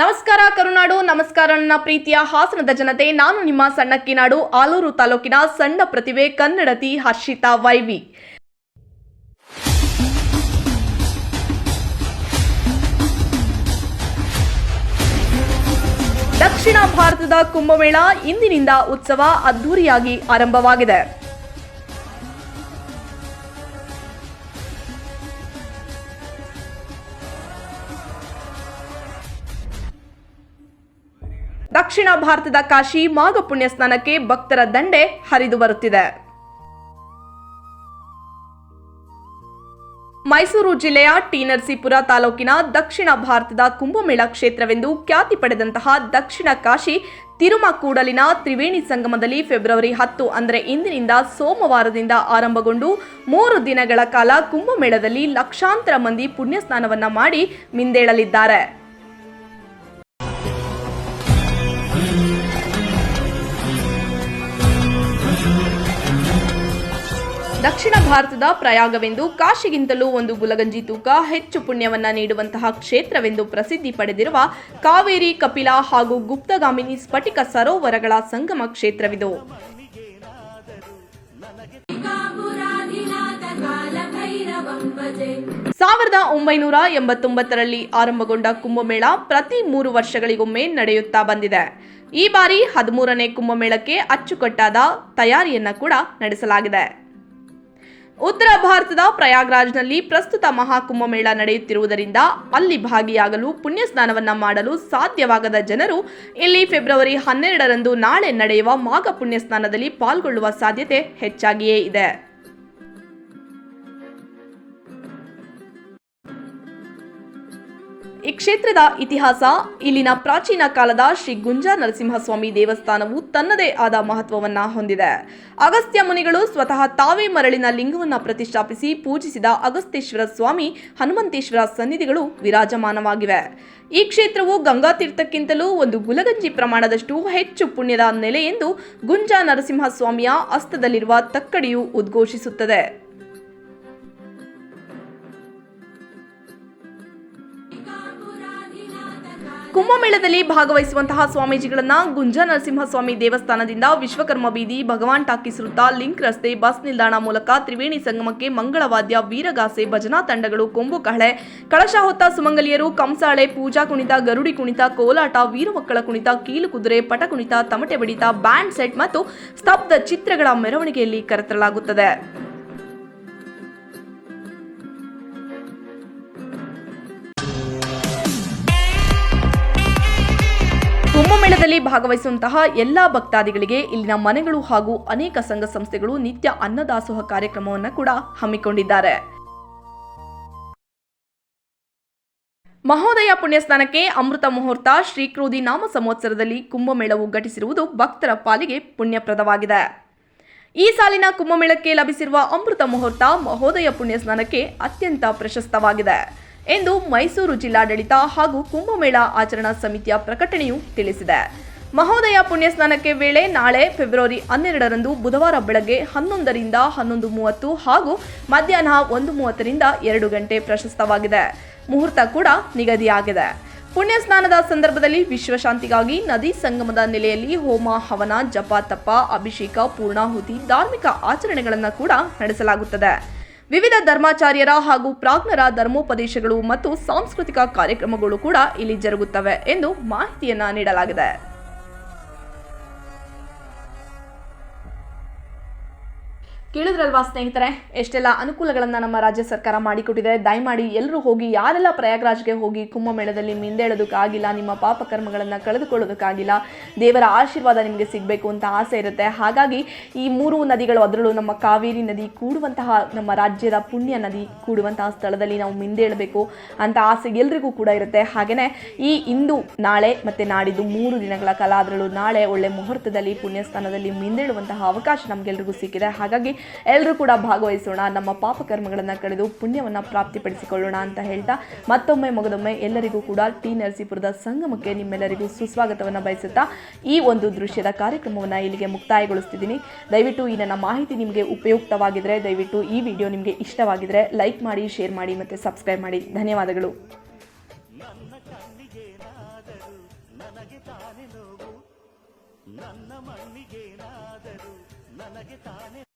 ನಮಸ್ಕಾರ, ಕರುನಾಡು. ನಮಸ್ಕಾರ, ನನ್ನ ಪ್ರೀತಿಯ ಹಾಸನದ ಜನತೆ. ನಾನು ನಿಮ್ಮ ಸಣ್ಣಕ್ಕಿನಾಡು ಆಲೂರು ತಾಲೂಕಿನ ಸಣ್ಣ ಪ್ರತಿಭೆ ಕನ್ನಡತಿ ಹರ್ಷಿತಾ ವೈವಿ. ದಕ್ಷಿಣ ಭಾರತದ ಕುಂಭಮೇಳ ಇಂದಿನಿಂದ ಉತ್ಸವ ಅದ್ದೂರಿಯಾಗಿ ಆರಂಭವಾಗಿದೆ. ದಕ್ಷಿಣ ಭಾರತದ ಕಾಶಿ ಮಾಘ ಪುಣ್ಯ ಸ್ನಾನಕ್ಕೆ ಭಕ್ತರ ದಂಡೆ ಹರಿದು ಬರುತ್ತಿದೆ. ಮೈಸೂರು ಜಿಲ್ಲೆಯ ಟಿ ನರಸೀಪುರ ತಾಲೂಕಿನ ದಕ್ಷಿಣ ಭಾರತದ ಕುಂಭಮೇಳ ಕ್ಷೇತ್ರವೆಂದು ಖ್ಯಾತಿ ಪಡೆದಂತಹ ದಕ್ಷಿಣ ಕಾಶಿ ತಿರುಮಕೂಡಲಿನ ತ್ರಿವೇಣಿ ಸಂಗಮದಲ್ಲಿ ಫೆಬ್ರವರಿ ಹತ್ತು ಅಂದರೆ ಇಂದಿನಿಂದ ಸೋಮವಾರದಿಂದ ಆರಂಭಗೊಂಡು ಮೂರು ದಿನಗಳ ಕಾಲ ಕುಂಭಮೇಳದಲ್ಲಿ ಲಕ್ಷಾಂತರ ಮಂದಿ ಪುಣ್ಯ ಸ್ನಾನವನ್ನ ಮಾಡಿ ಮಿಂದೇಳಲಿದ್ದಾರೆ. ದಕ್ಷಿಣ ಭಾರತದ ಪ್ರಯಾಗವೆಂದು ಕಾಶಿಗಿಂತಲೂ ಒಂದು ಗುಲಗಂಜಿ ತೂಕ ಹೆಚ್ಚು ಪುಣ್ಯವನ್ನ ನೀಡುವಂತಹ ಕ್ಷೇತ್ರವೆಂದು ಪ್ರಸಿದ್ಧಿ ಪಡೆದಿರುವ ಕಾವೇರಿ, ಕಪಿಲಾ ಹಾಗೂ ಗುಪ್ತಗಾಮಿನಿ ಸ್ಫಟಿಕ ಸರೋವರಗಳ ಸಂಗಮ ಕ್ಷೇತ್ರವಿದು. ಸಾವಿರದ ಒಂಬೈನೂರ ಎಂಬತ್ತೊಂಬತ್ತರಲ್ಲಿ ಆರಂಭಗೊಂಡ ಕುಂಭಮೇಳ ಪ್ರತಿ ಮೂರು ವರ್ಷಗಳಿಗೊಮ್ಮೆ ನಡೆಯುತ್ತಾ ಬಂದಿದೆ. ಈ ಬಾರಿ ಹದಿಮೂರನೇ ಕುಂಭಮೇಳಕ್ಕೆ ಅಚ್ಚುಕಟ್ಟಾದ ತಯಾರಿಯನ್ನ ಕೂಡ ನಡೆಸಲಾಗಿದೆ. ಉತ್ತರ ಭಾರತದ ಪ್ರಯಾಗ್ರಾಜ್ನಲ್ಲಿ ಪ್ರಸ್ತುತ ಮಹಾಕುಂಭಮೇಳ ನಡೆಯುತ್ತಿರುವುದರಿಂದ ಅಲ್ಲಿ ಭಾಗಿಯಾಗಲು ಪುಣ್ಯ ಸ್ನಾನವನ್ನು ಮಾಡಲು ಸಾಧ್ಯವಾಗದ ಜನರು ಇಲ್ಲಿ ಫೆಬ್ರವರಿ ಹನ್ನೆರಡರಂದು ನಾಳೆ ನಡೆಯುವ ಮಾಘ ಪುಣ್ಯ ಸ್ನಾನದಲ್ಲಿ ಪಾಲ್ಗೊಳ್ಳುವ ಸಾಧ್ಯತೆ ಹೆಚ್ಚಾಗಿಯೇ ಇದೆ. ಈ ಕ್ಷೇತ್ರದ ಇತಿಹಾಸ, ಇಲ್ಲಿನ ಪ್ರಾಚೀನ ಕಾಲದ ಶ್ರೀ ಗುಂಜಾ ನರಸಿಂಹಸ್ವಾಮಿ ದೇವಸ್ಥಾನವು ತನ್ನದೇ ಆದ ಮಹತ್ವವನ್ನ ಹೊಂದಿದೆ. ಅಗಸ್ತ್ಯ ಮುನಿಗಳು ಸ್ವತಃ ತಾವೇ ಮರಳಿನ ಲಿಂಗವನ್ನ ಪ್ರತಿಷ್ಠಾಪಿಸಿ ಪೂಜಿಸಿದ ಅಗಸ್ತ್ಯೇಶ್ವರ ಸ್ವಾಮಿ ಹನುಮಂತೇಶ್ವರ ಸನ್ನಿಧಿಗಳು ವಿರಾಜಮಾನವಾಗಿವೆ. ಈ ಕ್ಷೇತ್ರವು ಗಂಗಾ ತೀರ್ಥಕ್ಕಿಂತಲೂ ಒಂದು ಗುಲಗಂಜಿ ಪ್ರಮಾಣದಷ್ಟು ಹೆಚ್ಚು ಪುಣ್ಯದ ನೆಲೆ ಎಂದು ಗುಂಜಾ ನರಸಿಂಹಸ್ವಾಮಿಯ ಅಸ್ತದಲ್ಲಿರುವ ತಕ್ಕಡಿಯು ಉದ್ಘೋಷಿಸುತ್ತದೆ. ಕುಂಭಮೇಳದಲ್ಲಿ ಭಾಗವಹಿಸುವಂತಹ ಸ್ವಾಮೀಜಿಗಳನ್ನ ಗುಂಜಾ ನರಸಿಂಹಸ್ವಾಮಿ ದೇವಸ್ಥಾನದಿಂದ ವಿಶ್ವಕರ್ಮ ಬೀದಿ ಭಗವಾನ್ ಟಾಕೀಸ್ ವೃತ್ತ, ಲಿಂಕ್ ರಸ್ತೆ, ಬಸ್ ನಿಲ್ದಾಣ ಮೂಲಕ ತ್ರಿವೇಣಿ ಸಂಗಮಕ್ಕೆ ಮಂಗಳವಾದ್ಯ, ವೀರಗಾಸೆ, ಭಜನಾ ತಂಡಗಳು, ಕೊಂಬು ಕಹಳೆ ಕಳಶ ಹೊತ್ತ ಸುಮಂಗಲಿಯರು, ಕಂಸಾಳೆ, ಪೂಜಾ ಕುಣಿತ, ಗರುಡಿ ಕುಣಿತ, ಕೋಲಾಟ ವೀರಮಕ್ಕಳ ಕುಣಿತ, ಕೀಲು ಕುದುರೆ, ಪಟ ಕುಣಿತ, ತಮಟೆ ಬಡಿತ, ಬ್ಯಾಂಡ್ ಸೆಟ್ ಮತ್ತು ಸ್ತಬ್ಧ ಚಿತ್ರಗಳ ಮೆರವಣಿಗೆಯಲ್ಲಿ ಕರೆತರಲಾಗುತ್ತದೆ. ಕುಂಭಮೇಳದಲ್ಲಿ ಭಾಗವಹಿಸುವಂತಹ ಎಲ್ಲಾ ಭಕ್ತಾದಿಗಳಿಗೆ ಇಲ್ಲಿನ ಮನೆಗಳು ಹಾಗೂ ಅನೇಕ ಸಂಘ ಸಂಸ್ಥೆಗಳು ನಿತ್ಯ ಅನ್ನದಾಸೋಹ ಕಾರ್ಯಕ್ರಮವನ್ನು ಕೂಡ ಹಮ್ಮಿಕೊಂಡಿದ್ದಾರೆ. ಮಹೋದಯ ಪುಣ್ಯಸ್ನಾನಕ್ಕೆ ಅಮೃತ ಮುಹೂರ್ತ, ಶ್ರೀಕ್ರೋಧಿ ನಾಮ ಸಂವತ್ಸರದಲ್ಲಿ ಕುಂಭಮೇಳವು ಘಟಿಸಿರುವುದು ಭಕ್ತರ ಪಾಲಿಗೆ ಪುಣ್ಯಪ್ರದವಾಗಿದೆ. ಈ ಸಾಲಿನ ಕುಂಭಮೇಳಕ್ಕೆ ಲಭಿಸಿರುವ ಅಮೃತ ಮುಹೂರ್ತ ಮಹೋದಯ ಪುಣ್ಯಸ್ನಾನಕ್ಕೆ ಅತ್ಯಂತ ಪ್ರಶಸ್ತವಾಗಿದೆ. ಎಂದು ಮೈಸೂರು ಜಿಲ್ಲಾಡಳಿತ ಹಾಗೂ ಕುಂಭಮೇಳ ಆಚರಣಾ ಸಮಿತಿಯ ಪ್ರಕಟಣೆಯು ತಿಳಿಸಿದೆ. ಮಹೋದಯ ಪುಣ್ಯಸ್ನಾನಕ್ಕೆ ವೇಳೆ ನಾಳೆ ಫೆಬ್ರವರಿ ಹನ್ನೆರಡರಂದು ಬುಧವಾರ ಬೆಳಗ್ಗೆ ಹನ್ನೊಂದರಿಂದ ಹನ್ನೊಂದು ಮೂವತ್ತು ಹಾಗೂ ಮಧ್ಯಾಹ್ನ ಒಂದು ಮೂವತ್ತರಿಂದ ಎರಡು ಗಂಟೆ ಪ್ರಶಸ್ತವಾಗಿದೆ. ಮುಹೂರ್ತ ಕೂಡ ನಿಗದಿಯಾಗಿದೆ. ಪುಣ್ಯ ಸ್ನಾನದ ಸಂದರ್ಭದಲ್ಲಿ ವಿಶ್ವಶಾಂತಿಗಾಗಿ ನದಿ ಸಂಗಮದ ನೆಲೆಯಲ್ಲಿ ಹೋಮ, ಹವನ, ಜಪ, ತಪ, ಅಭಿಷೇಕ, ಪೂರ್ಣಾಹುತಿ, ಧಾರ್ಮಿಕ ಆಚರಣೆಗಳನ್ನು ಕೂಡ ನಡೆಸಲಾಗುತ್ತದೆ. ವಿವಿಧ ಧರ್ಮಾಚಾರ್ಯರ ಹಾಗೂ ಪ್ರಾಜ್ಞರ ಧರ್ಮೋಪದೇಶಗಳು ಮತ್ತು ಸಾಂಸ್ಕೃತಿಕ ಕಾರ್ಯಕ್ರಮಗಳು ಕೂಡ ಇಲ್ಲಿ ಜರುಗುತ್ತವೆ ಎಂದು ಮಾಹಿತಿಯನ್ನ ನೀಡಲಾಗಿದೆ. ಕೇಳಿದ್ರಲ್ವಾ ಸ್ನೇಹಿತರೆ? ಎಷ್ಟೆಲ್ಲ ಅನುಕೂಲಗಳನ್ನು ನಮ್ಮ ರಾಜ್ಯ ಸರ್ಕಾರ ಮಾಡಿಕೊಟ್ಟಿದೆ. ದಯಮಾಡಿ ಎಲ್ಲರೂ ಹೋಗಿ, ಯಾರೆಲ್ಲ ಪ್ರಯಾಗ್ರಾಜ್ಗೆ ಹೋಗಿ ಕುಂಭಮೇಳದಲ್ಲಿ ಮಿಂದೇಳೋದಕ್ಕಾಗಿಲ್ಲ ನಿಮ್ಮ ಪಾಪ ಕರ್ಮಗಳನ್ನು ಕಳೆದುಕೊಳ್ಳೋದಕ್ಕಾಗಿಲ್ಲ, ದೇವರ ಆಶೀರ್ವಾದ ನಿಮಗೆ ಸಿಗಬೇಕು ಅಂತ ಆಸೆ ಇರುತ್ತೆ. ಹಾಗಾಗಿ ಈ ಮೂರು ನದಿಗಳು ಅದರಲ್ಲೂ ನಮ್ಮ ಕಾವೇರಿ ನದಿ ಕೂಡುವಂತಹ ನಮ್ಮ ರಾಜ್ಯದ ಪುಣ್ಯ ನದಿ ಕೂಡುವಂತಹ ಸ್ಥಳದಲ್ಲಿ ನಾವು ಮಿಂದೇಳಬೇಕು ಅಂತ ಆಸೆ ಎಲ್ರಿಗೂ ಕೂಡ ಇರುತ್ತೆ. ಹಾಗೆಯೇ ಈ ಇಂದು, ನಾಳೆ ಮತ್ತು ನಾಡಿದ್ದು ಮೂರು ದಿನಗಳ ಕಾಲ ಅದರಲ್ಲೂ ನಾಳೆ ಒಳ್ಳೆ ಮುಹೂರ್ತದಲ್ಲಿ, ಪುಣ್ಯಸ್ಥಾನದಲ್ಲಿ ಮಿಂದೇಳುವಂತಹ ಅವಕಾಶ ನಮಗೆಲ್ರಿಗೂ ಸಿಕ್ಕಿದೆ. ಹಾಗಾಗಿ ಎಲ್ಲರೂ ಕೂಡ ಭಾಗವಹಿಸೋಣ. ನಮ್ಮ ಪಾಪಕರ್ಮಗಳನ್ನು ಕಳೆದು ಪುಣ್ಯವನ್ನು ಪ್ರಾಪ್ತಿಪಡಿಸಿಕೊಳ್ಳೋಣ ಅಂತ ಹೇಳ್ತಾ ಮತ್ತೊಮ್ಮೆ ಮೊಗದೊಮ್ಮೆ ಎಲ್ಲರಿಗೂ ಕೂಡ ಟಿ ನರಸೀಪುರದ ಸಂಗಮಕ್ಕೆ ನಿಮ್ಮೆಲ್ಲರಿಗೂ ಸುಸ್ವಾಗತವನ್ನು ಬಯಸುತ್ತಾ ಈ ಒಂದು ದೃಶ್ಯದ ಕಾರ್ಯಕ್ರಮವನ್ನು ಇಲ್ಲಿಗೆ ಮುಕ್ತಾಯಗೊಳಿಸ್ತಿದ್ದೀನಿ. ದಯವಿಟ್ಟು ಈ ನನ್ನ ಮಾಹಿತಿ ನಿಮಗೆ ಉಪಯುಕ್ತವಾಗಿದ್ದರೆ ದಯವಿಟ್ಟು ಈ ವಿಡಿಯೋ ನಿಮಗೆ ಇಷ್ಟವಾಗಿದ್ದರೆ ಲೈಕ್ ಮಾಡಿ, ಶೇರ್ ಮಾಡಿ ಮತ್ತು ಸಬ್ಸ್ಕ್ರೈಬ್ ಮಾಡಿ. ಧನ್ಯವಾದಗಳು. ನನಗೆ ನನ್ನ ಮಣ್ಣಿಗೇನಾದರೂ ನನಗೆ ತಾನೆ